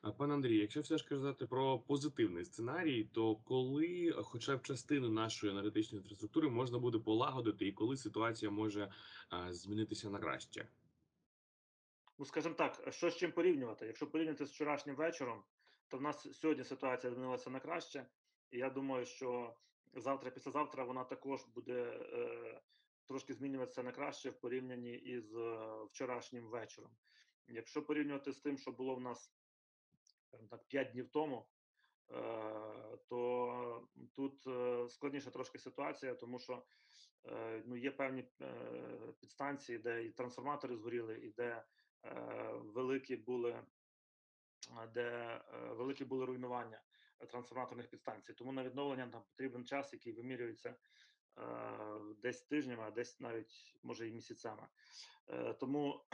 Пане Андрію, якщо все ж казати про позитивний сценарій, то коли хоча б частину нашої енергетичної інфраструктури можна буде полагодити, і коли ситуація може, змінитися на краще? Ну, скажімо так, що з чим порівнювати? Якщо порівняти з вчорашнім вечором, то в нас сьогодні ситуація змінилася на краще. І я думаю, що завтра, післязавтра вона також буде е, трошки змінюватися на краще в порівнянні із е, вчорашнім вечором. Якщо порівнювати з тим, що було в нас так 5 днів тому, е, то тут е, складніша трошки ситуація, тому що е, ну, є певні підстанції, де і трансформатори згоріли, і де е, великі були де е, великі були руйнування трансформаторних підстанцій. Тому на відновлення нам потрібен час, який вимірюється е, десь тижнями, а десь навіть може і місяцями. Тому,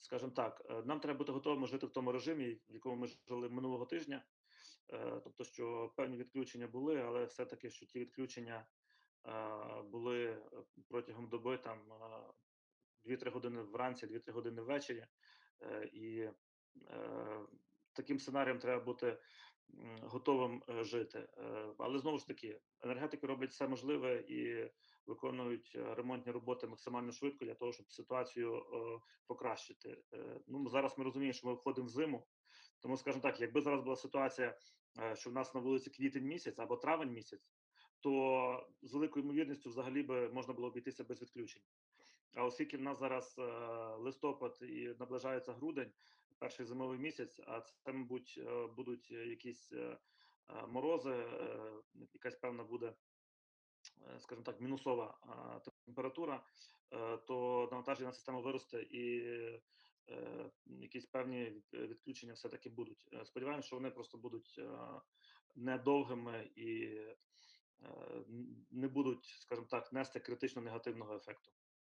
скажімо так, е, нам треба бути готовими жити в тому режимі, в якому ми жили минулого тижня. Е, тобто, що певні відключення були, але все-таки, що ті відключення е, були протягом доби там е, 2-3 години вранці, 2-3 години ввечері. І таким сценарієм треба бути готовим е, жити. Е, Але знову ж таки, енергетики роблять все можливе і виконують е, ремонтні роботи максимально швидко для того, щоб ситуацію покращити. Ну зараз ми розуміємо, що ми входимо в зиму. Тому, скажімо так, якби зараз була ситуація, що в нас на вулиці квітень місяць або травень місяць, то з великою ймовірністю взагалі би можна було обійтися без відключень. А оскільки в нас зараз листопад і наближається грудень, перший зимовий місяць, а це, мабуть, е, будуть якісь е, е, морози, е, якась певна буде, е, скажімо так, мінусова температура, е, то навантаження на систему виросте і е, якісь певні відключення все-таки будуть. Е, Сподіваємося, що вони просто будуть е, недовгими і е, не будуть, скажімо так, нести критично негативного ефекту.